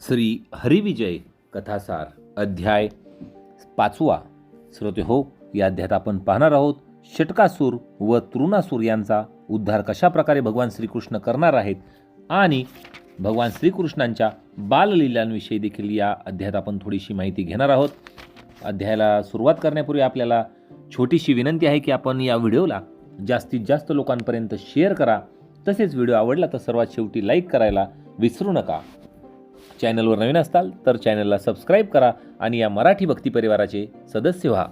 श्री हरिविजय कथासार अध्याय पाचवा श्रोते हो या अध्यायात आपण पाहणार आहोत षटकासूर व तृणासूर यांचा उद्धार कशा प्रकारे भगवान श्रीकृष्ण करणार आहेत आणि भगवान श्रीकृष्णांच्या बाललीलांविषयी देखील या अध्यायात आपण थोडीशी माहिती घेणार आहोत. अध्यायाला सुरुवात करण्यापूर्वी आपल्याला छोटीशी विनंती आहे की आपण या व्हिडिओला जास्तीत जास्त लोकांपर्यंत शेअर करा. तसेच व्हिडिओ आवडला तर सर्वात शेवटी लाईक करायला विसरू नका. चॅनलवर नवीन असताल तर चॅनलला सबस्क्राईब करा आणि या मराठी भक्ती परिवाराचे सदस्य व्हा.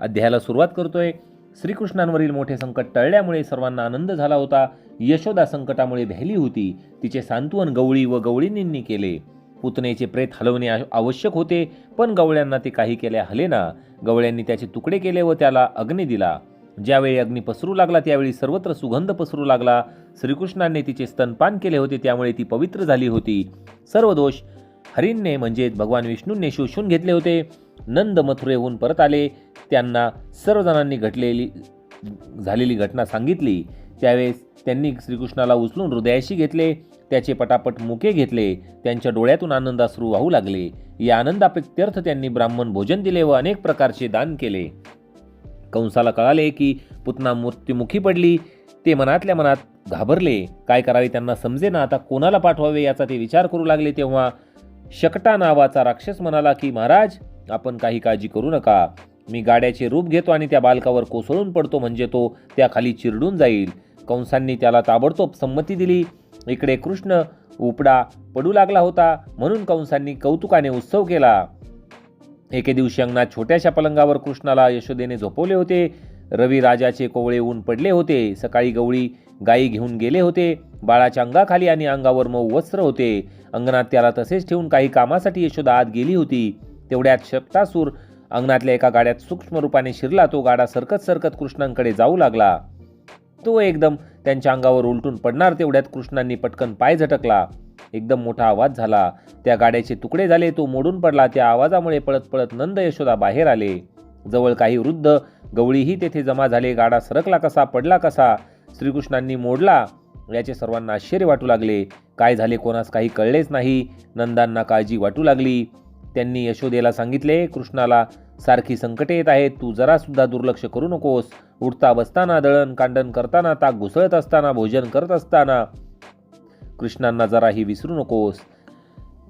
अध्यायाला सुरुवात करतोय. श्रीकृष्णांवरील मोठे संकट टळल्यामुळे सर्वांना आनंद झाला होता. यशोदा संकटामुळे भ्याली होती. तिचे सांत्वन गवळी व गवळींनी केले. पुतनेचे प्रेत हलवणे आवश्यक होते पण गवळ्यांना ते काही केल्या हलेना. गवळ्यांनी त्याचे तुकडे केले व त्याला अग्नी दिला. ज्यावेळी अग्नी पसरू लागला त्यावेळी सर्वत्र सुगंध पसरू लागला. श्रीकृष्णाने तिचे स्तनपान केले होते त्यामुळे ती पवित्र झाली होती. सर्व दोष हरींने म्हणजे भगवान विष्णूंने शोषून घेतले होते. नंद मथुरेहून परत आले. त्यांना सर्वजणांनी घटलेली झालेली घटना सांगितली. त्यावेळेस त्यांनी श्रीकृष्णाला उचलून हृदयाशी घेतले. त्याचे पटापट मुके घेतले. त्यांच्या डोळ्यातून आनंदाश्रू वाहू लागले. या आनंदाप्रित्यर्थ त्यांनी ब्राह्मण भोजन दिले व अनेक प्रकारचे दान केले. कंसाला कळाले की पुतना मृत्युमुखी पडली. ते मनातल्या मनात घाबरले. काय करावे त्यांना समजे ना आता कोणाला पाठवावे याचा ते विचार करू लागले तेव्हा शकटा नावाचा राक्षस म्हणाला की महाराज आपण काही काळजी करू नका. मी गाड्याचे रूप घेतो आणि त्या बालकावर कोसळून पडतो म्हणजे तो त्याखाली चिरडून जाईल. कंसांनी त्याला ताबडतोब संमती दिली. इकडे कृष्ण उपडा पडू लागला होता. म्हणून कंसांनी कौतुकाने उत्सव केला. एके दिवशी अंगणात छोट्याशा पलंगावर कृष्णाला यशोदेने झोपवले होते. रवी राजाचे कोवळे ऊन पडले होते. सकाळी गवळी गायी घेऊन गेले होते. बाळाच्या अंगाखाली आणि अंगावर मऊ वस्त्र होते. अंगणात त्याला तसेच ठेवून काही कामासाठी यशोदा आत गेली होती. तेवढ्यात शप्तासूर अंगणातल्या एका गाड्यात सूक्ष्म रूपाने शिरला. तो गाडा सरकत सरकत कृष्णांकडे जाऊ लागला. तो एकदम त्यांच्या अंगावर उलटून पडणार. तेवढ्यात कृष्णांनी पटकन पाय झटकला. एकदम मोठा आवाज झाला. त्या गाड्याचे तुकडे झाले तो मोडून पडला. त्या आवाजामुळे पळत पळत नंद यशोदा बाहेर आले. जवळ काही वृद्ध गवळीही तेथे जमा झाले. गाडा सरकला कसा पडला कसा? श्रीकृष्णांनी मोडला. याचे सर्वांना आश्चर्य वाटू लागले. काय झाले कोणास काही कळलेच नाही. नंदांना काळजी वाटू लागली. त्यांनी यशोदेला सांगितले कृष्णाला सारखी संकटे येत आहेत. तू जरासुद्धा दुर्लक्ष करू नकोस. उठता बसताना दळण कांडण करताना ताक घुसळत असताना भोजन करत असताना कृष्णांना जराही विसरू नकोस.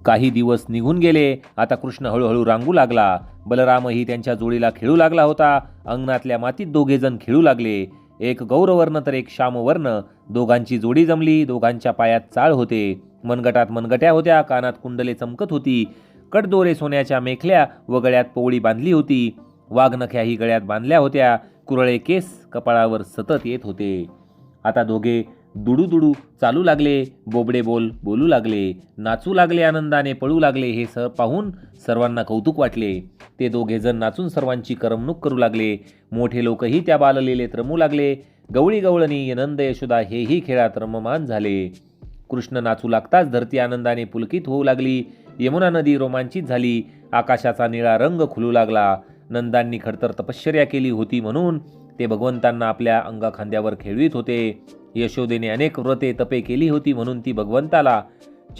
काही दिवस निघून गेले आता कृष्ण हळूहळू रांगू लागला. बलरामही त्यांच्या जोडीला खेळू लागला होता. अंगणातल्या मातीत दोघेजण खेळू लागले. एक गौरवर्ण तर एक श्यामवर्ण दोघांची जोडी जमली दोघांच्या पायात चाळ होते. मनगटात मनगट्या होत्या कानात कुंडले चमकत होती. कडदोरे सोन्याच्या मेखल्या व गळ्यात पोवळी बांधली होती. वाघनख्याही गळ्यात बांधल्या होत्या. कुरळे केस कपाळावर सतत येत होते. आता दोघे दुडू दुडू चालू लागले बोबडे बोल बोलू लागले नाचू लागले आनंदाने पळू लागले हे स पाहून सर्वांना कौतुक वाटले. ते दोघेजण नाचून सर्वांची करमणूक करू लागले. मोठे लोकही त्या बाललेलेत रमू लागले. गवळी गवळणी नंद यशोदा हेही खेळात रममान झाले. कृष्ण नाचू लागताच धरती आनंदाने पुलकित होऊ लागली. यमुना नदी रोमांचित झाली. आकाशाचा निळा रंग खुलू लागला. नंदांनी खडतर तपश्चर्या केली होती म्हणून ते भगवंतांना आपल्या अंगाखांद्यावर खेळवीत होते. यशोदेने अनेक व्रते तपे केली होती म्हणून ती भगवंताला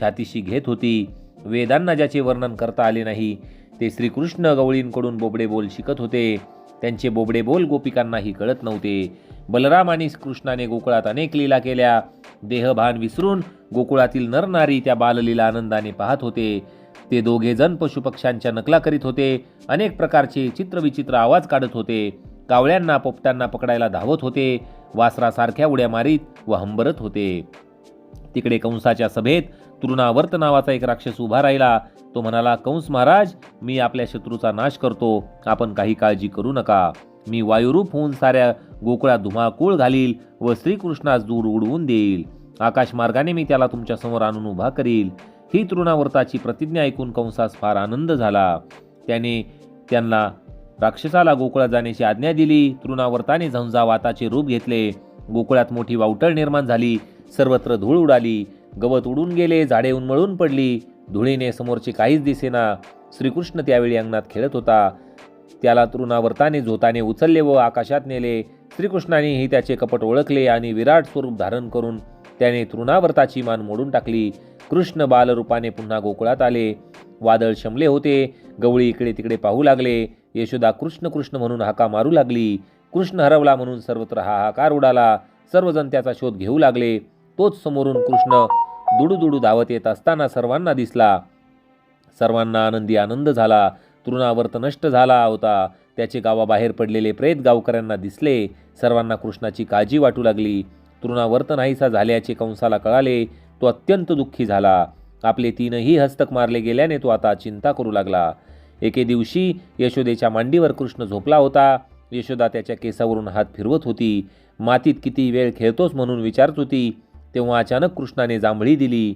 छातीशी घेत होती. वेदांना ज्याचे वर्णन करता आले नाही ते श्रीकृष्ण गवळींकडून बोबडे बोल शिकत होते. त्यांचे बोबडे बोल गोपिकांनाही कळत नव्हते. बलराम आणि कृष्णाने गोकुळात अनेक लीला केल्या. देहभान विसरून गोकुळातील नरनारी त्या बाललीला आनंदाने पाहत होते. ते दोघे जण पशुपक्ष्यांच्या नकला करीत होते. अनेक प्रकारचे चित्रविचित्र आवाज काढत होते. कावळ्यांना पोपट्यांना पकडायला धावत होते. वासरासारख्या उड्या मारीत व हंबरत होते. तिकडे कंसाच्या सभेत तृणावर्त नावाचा एक राक्षस उभा राहिला. तो म्हणाला कंस महाराज मी आपल्या शत्रूचा नाश करतो. आपण काही काळजी करू नका. मी वायुरूप होऊन साऱ्या गोकुळात धुमाकूळ घालील व श्रीकृष्णास दूर उडवून देईल. आकाशमार्गाने मी त्याला तुमच्यासमोर आणून उभा करील. ही तृणावर्ताची प्रतिज्ञा ऐकून कंसास फार आनंद झाला. त्याने त्यांना राक्षसाला गोकुळात जाण्याची आज्ञा दिली. तृणावर्ताने झंझावाताचे रूप घेतले. गोकुळात मोठी वावटळ निर्माण झाली. सर्वत्र धूळ उडाली. गवत उडून गेले झाडे उन्मळून पडली. धुळीने समोरचे काहीच दिसेना. श्रीकृष्ण त्यावेळी अंगणात खेळत होता. त्याला तृणावर्ताने झोताने उचलले व आकाशात नेले. श्रीकृष्णानेही त्याचे कपट ओळखले आणि विराट स्वरूप धारण करून त्याने तृणावर्ताची मान मोडून टाकली. कृष्ण बालरूपाने पुन्हा गोकुळात आले. वादळ शमले होते. गवळी इकडे तिकडे पाहू लागले. यशोदा कृष्ण कृष्ण म्हणून हाका मारू लागली. कृष्ण हरवला म्हणून सर्वत्र हाहाकार उडाला. सर्वजण त्याचा शोध घेऊ लागले. तोच समोरून कृष्ण दुडू दुडू धावत येत असताना सर्वांना दिसला. सर्वांना आनंदी आनंद झाला. तृणावर्त नष्ट झाला होता. त्याचे गावाबाहेर पडलेले प्रेत गावकऱ्यांना दिसले. सर्वांना कृष्णाची काळजी वाटू लागली. तृणावर्त नाहीसा झाल्याचे कंसाला कळाले तो अत्यंत दुःखी झाला. आपले तीनही हस्तक मारले गेल्याने तो आता चिंता करू लागला. एके दिवशी यशोदेच्या मांडीवर कृष्ण झोपला होता. यशोदा त्याच्या केसावरून हात फिरवत होती. मातीत किती वेळ खेळतोस म्हणून विचारत होती. तेव्हा अचानक कृष्णाने जांभळी दिली.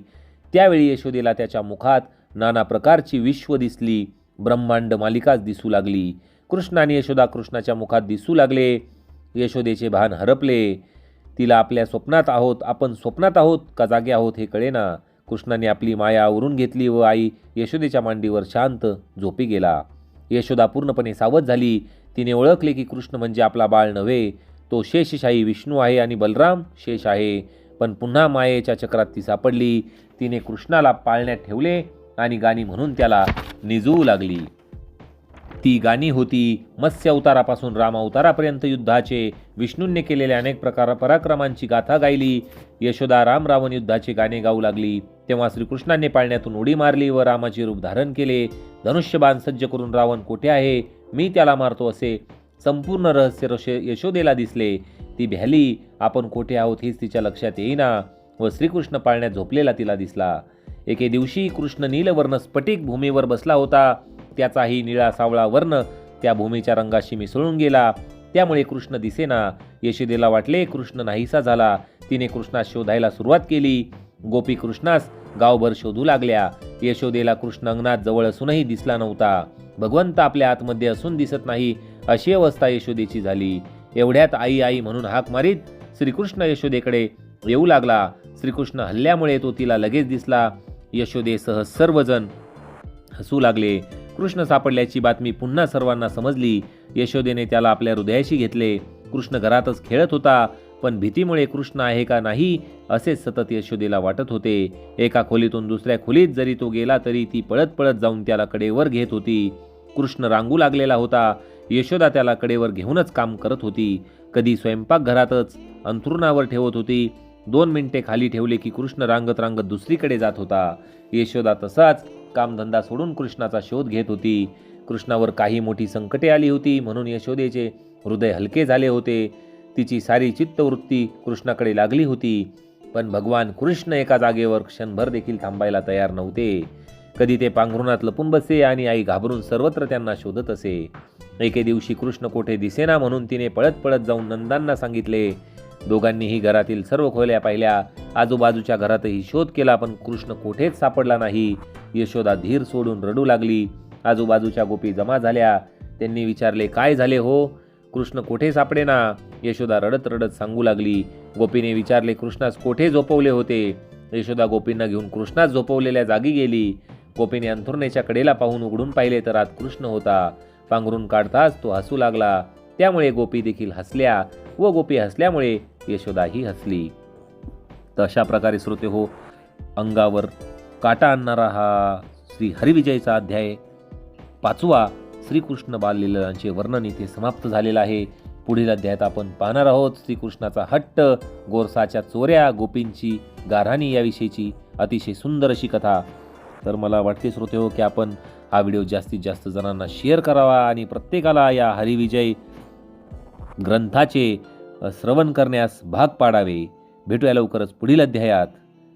त्यावेळी यशोदेला त्याच्या मुखात नाना प्रकारची विश्व दिसली. ब्रह्मांड मालिकाच दिसू लागली. कृष्ण आणि यशोदा कृष्णाच्या मुखात दिसू लागले. यशोदेचे भान हरपले. तिला आपल्या स्वप्नात आहोत आपण स्वप्नात आहोत का जागे आहोत हे कळेना. कृष्णाने आपली माया आवरून घेतली व आई यशोदेच्या मांडीवर शांत झोपी गेला. यशोदा पूर्णपणे सावध झाली. तिने ओळखले की कृष्ण म्हणजे आपला बाळ नव्हे. तो शेषशाही विष्णू आहे आणि बलराम शेष आहे. पण पुन्हा मायेच्या चक्रात ती सापडली. तिने कृष्णाला पाळण्यात ठेवले आणि गाणी म्हणून त्याला निजवू लागली. ती गाणी होती मत्स्य अवतारापासून रामावतारापर्यंत युद्धाचे. विष्णूंनी केलेल्या अनेक प्रकार पराक्रमांची गाथा गायली. यशोदा राम रावण युद्धाचे गाणे गाऊ लागली. तेव्हा श्रीकृष्णाने पाळण्यातून उडी मारली व रामाचे रूप धारण केले. धनुष्यबाण सज्ज करून रावण कोठे आहे? मी त्याला मारतो असे संपूर्ण रहस्य रश यशोदेला दिसले. ती भ्याली आपण कोठे आहोत हेच तिच्या लक्षात येईना व श्रीकृष्ण पाळण्यात झोपलेला तिला दिसला. एके दिवशी कृष्ण नीलवर्ण स्फटिक भूमीवर बसला होता. त्याचाही निळा सावळा वर्ण त्या भूमीच्या रंगाशी मिसळून गेला. त्यामुळे कृष्ण दिसेना. यशोदेला वाटले कृष्ण नाहीसा झाला. तिने कृष्णास शोधायला सुरुवात केली. गोपी कृष्णास गावभर शोधू लागल्या. यशोदेला कृष्ण अंगणात जवळ असूनही दिसला नव्हता. भगवंत आपल्या आतमध्ये असून दिसत नाही अशी अवस्था यशोदेची झाली. एवढ्यात आई आई म्हणून हाक मारीत श्रीकृष्ण यशोदेकडे येऊ लागला. श्रीकृष्ण हल्ल्यामुळे तो तिला लगेच दिसला. यशोदेसह सर्वजण हसू लागले. कृष्ण सापडल्याची बातमी पुन्हा सर्वांना समजली. यशोदेने त्याला आपल्या हृदयाशी घेतले. कृष्ण घरातच खेळत होता पण भीतीमुळे कृष्ण आहे का नाही असे सतत यशोदेला वाटत होते. एका खोलीतून दुसऱ्या खोलीत जरी तो गेला तरी ती पळत पळत जाऊन त्याला कडेवर घेत होती. कृष्ण रांगू लागलेला होता. यशोदा त्याला कडेवर घेऊनच काम करत होती. कधी स्वयंपाकघरातच अंथरुणावर ठेवत होती. दोन मिनिटे खाली ठेवले की कृष्ण रांगत रांगत दुसरीकडे जात होता. यशोदा तसाच कामधंदा सोडून कृष्णाचा शोध घेत होती. कृष्णावर काही मोठी संकटे आली होती म्हणून यशोदेचे हृदय हलके झाले होते. तिची सारी चित्तवृत्ती कृष्णाकडे लागली होती. पण भगवान कृष्ण एका जागेवर क्षणभर देखील थांबायला तयार नव्हते. कधी ते पांघरुणात लपून बसे आणि आई घाबरून सर्वत्र त्यांना शोधत असे. एके दिवशी कृष्ण कोठे दिसेना म्हणून तिने पळत पळत जाऊन नंदांना सांगितले दोघांनीही घरातील सर्व खोल्या पाहिल्या. आजूबाजूच्या घरातही शोध केला पण कृष्ण कोठेच सापडला नाही. यशोदा धीर सोडून रडू लागली. आजूबाजूच्या गोपी जमा झाल्या. त्यांनी विचारले काय झाले हो? कृष्ण कोठे सापडे ना? यशोदा रडत रडत सांगू लागली. गोपीने विचारले कृष्णास कोठे झोपवले होते? यशोदा गोपींना घेऊन कृष्णास झोपवलेल्या जागी गेली. गोपीने अंथुर्णेच्या कडेला पाहून उघडून पाहिले तर आत कृष्ण होता. पांघरून काढताच तो हसू लागला. त्यामुळे गोपी देखील हसल्या व गोपी हसल्यामुळे यशोदाही हसली. तर अशा प्रकारे श्रोते हो अंगावर काटा आणणारा हा श्री हरिविजयचा अध्याय. पाचवा श्रीकृष्ण बाललीलांचे वर्णन इथे समाप्त झालेलं आहे. पुढील अध्यायात आपण पाहणार आहोत श्रीकृष्णाचा हट्ट गोरसाच्या चोऱ्या गोपींची गाऱ्हाणी याविषयीची अतिशय सुंदर अशी कथा. तर मला वाटते श्रोते हो की आपण हा व्हिडिओ जास्तीत जास्त जणांना शेअर करावा आणि प्रत्येकाला या हरिविजय ग्रंथाचे श्रवण करण्यास भाग पाडावे. भेटूया लवकरच पुढील अध्यायात.